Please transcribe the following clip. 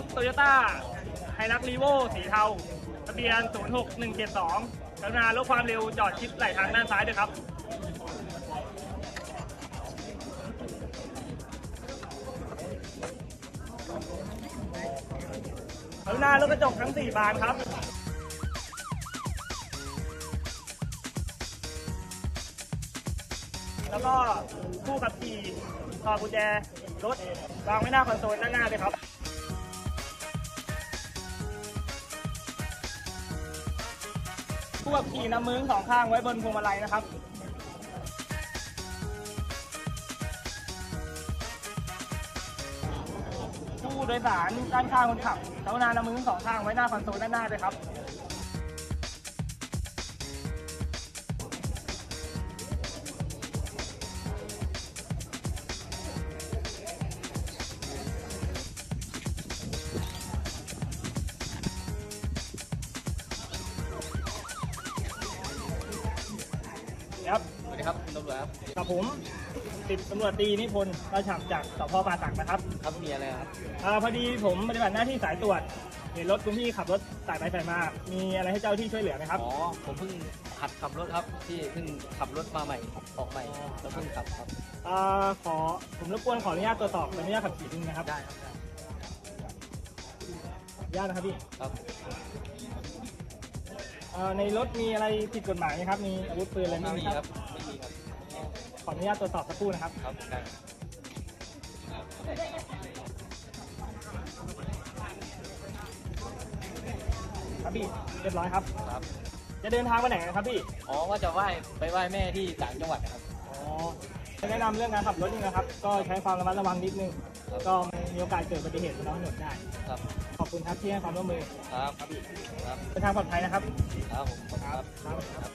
ถโตโยต้าไฮรักรีโวสีเทาทะเบียน 06172กรุณาลดความเร็วจอดชิดไหลทางด้านซ้ายด้วยครับกรุณาลดกระจกทั้ง 4 บานครับแล้วก็ผู้ขับขี่ถอดกุญแจรถวางไว้หน้าคอนโซลด้านหน้าเลยครับ ผู้ขับขี่นำมือทั้งสองข้างไว้บนพวงมาลัยนะครับผู้โดยสารด้านข้างคนขับกรุณานำมือทั้งสองข้างไว้หน้าคอนโซลด้านหน้าด้วยครับ ครับ สวัสดีครับคุณตำรวจครับ กับผมสิบตำรวจตรีนิพนธ์ราฉับจากสพป่าสักนะครับครับมีอะไรครับอาพอดีผมปฏิบัติหน้าที่สายตรวจ เห็นรถคุณพี่ขับรถสายไปสายมา มีอะไรให้เจ้าที่ช่วยเหลือไหมครับ อ๋อ ผมเพิ่งหัดขับรถครับที่เพิ่งขับรถมาใหม่ออกใหม่แล้วเพิ่งขับครับอ่าขอผมรบกวนขออนุญาตตรวจสอบใบอนุญาตขับขี่นิดนึงนะครับได้ครับได้อนุญาตนะครับพี่ ครับอ่า ในรถมีอะไรผิดกฎหมายไหมครับ มีอาวุธปืนอะไรไหมไม่มีคครัรับบไม่มีครับ ขออนุญาตตรวจสอบสักครู่นะครับ ครับได้ครับพี่เรียบร้อยครับ ครับ จะเดินทางไปไหนครับพี่ อ๋อว่าจะไหว้ไปไหว้แม่ที่ต่างจังหวัดนะครับ อ๋อ แนะนำเรื่องการขับรถนี่นะครับ ก็ใช้ความระมัดระวังนิดนึงครับก็มีโอกาสเกิดอุบัติเหตุบนท้องถนนได้ ครับขอบคุณครับที่ให้ความร่วมมือครับครับเดินทางปลอดภัยนะครับ ครับผมขอบคุณครับ ครับ